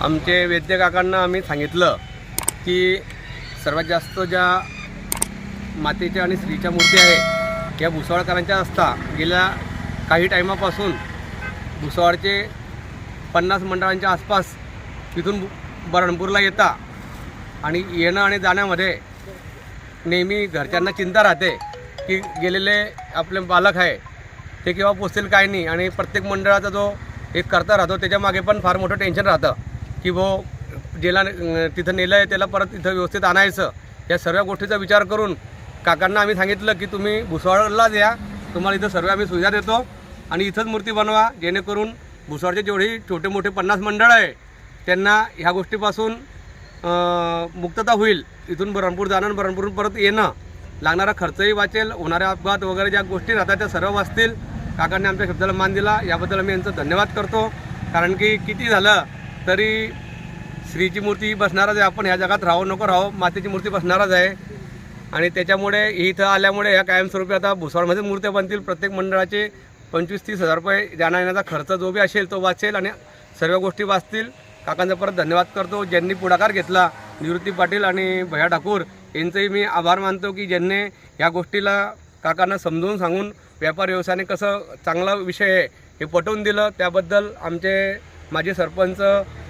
आमचे वैद्य काकांना आम्ही सांगितलं की सर्वात जास्त ज्या मातेच्या आणि स्त्रीच्या मूर्ती आहे या भुसावळकरांच्या असता गेल्या काही टायमापासून भुसावळचे पन्नास मंडळांच्या आसपास तिथून बरणपूरला येता आणि येणं आणि जाण्यामध्ये नेहमी घरच्यांना चिंता राहते की गेलेले आपले बालक आहे ते केव्हा पोचतील काय नाही आणि प्रत्येक मंडळाचा जो एक करता राहतो त्याच्यामागे पण फार मोठं टेन्शन राहतं. की भाऊ ज्याला तिथं नेलं आहे त्याला परत तिथं व्यवस्थित आणायचं. या सर्व गोष्टीचा विचार करून काकांना आम्ही सांगितलं की तुम्ही भुसावळलाच या. तुम्हाला इथं सर्व आम्ही सुविधा देतो. आणि इथंच मूर्ती बनवा जेणेकरून भुसावळचे जेवढी छोटे मोठे पन्नास मंडळ आहे त्यांना ह्या गोष्टीपासून मुक्तता होईल. इथून बरणपूर जाणं आणि बरणपूरून परत येणं. लागणारा खर्चही वाचेल होणाऱ्या अपघात वगैरे ज्या गोष्टी राहतात त्या सर्व वाचतील. काकांनी आमच्या शब्दाला मान दिला. याबद्दल आम्ही यांचं धन्यवाद करतो. कारण की किती झालं तरी श्रीची मूर्ती बसणारच आहे. आपण ह्या जगात राहो नको राहावं मातेची मूर्ती बसणारच आहे. आणि त्याच्यामुळे इथं आल्यामुळे ह्या कायमस्वरूपी आता भुसावळमध्ये मूर्त्या बनतील. प्रत्येक मंडळाचे पंचवीस तीस हजार रुपये जाण्या येण्याचा खर्च जो बी असेल तो वाचेल आणि सर्व गोष्टी वाचतील. काकांचा परत धन्यवाद करतो. ज्यांनी पुढाकार घेतला निवृत्ती पाटील आणि भैया ठाकूर यांचंही मी आभार मानतो की ज्यांनी ह्या गोष्टीला काकांना समजून सांगून व्यापार व्यवसायाने कसं चांगला विषय आहे हे पटवून दिलं. त्याबद्दल आमचे माजी सरपंच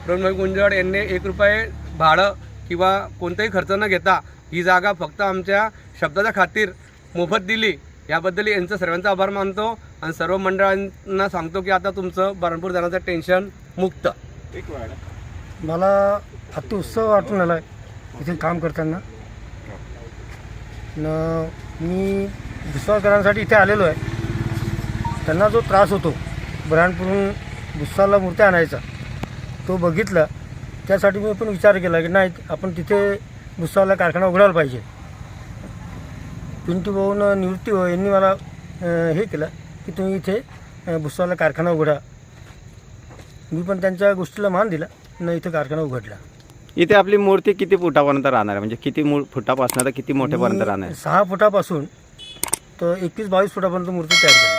रणभाई गुंजड यांनी एक रुपये भाडं किंवा कोणताही खर्च न घेता ही जागा फक्त आमच्या शब्दाच्या खातीर मोफत दिली. याबद्दल यांचं सर्वांचा आभार मानतो आणि सर्व मंडळांना सांगतो की आता तुमचं बारणपूर जाण्याचं टेन्शन मुक्त. मला अति उत्सव वाटून आला आहे इथे काम करताना. न मी भुसावळकरांसाठी इथे आलेलो आहे. त्यांना जो त्रास होतो बुरहाणपूरून भुसावळला मूर्त्या आणायचा. तो बघितला त्यासाठी मी पण विचार केला की नाही आपण तिथे भुसावळला कारखाना उघडायला पाहिजे. पिंटू भाऊन निवृत्ती भाऊ यांनी मला हे केलं की तुम्ही इथे अं, भुसावळला कारखाना उघडा. मी पण त्यांच्या गोष्टीला मान दिला न इथं कारखाना उघडला. इथे आपली मूर्ती किती फुटापर्यंत राहणार आहे? म्हणजे किती मू फुटापासून तर किती मोठ्यापर्यंत राहणार सहा फुटापासून तर एकवीस बावीस फुटापर्यंत मूर्ती तयार केली.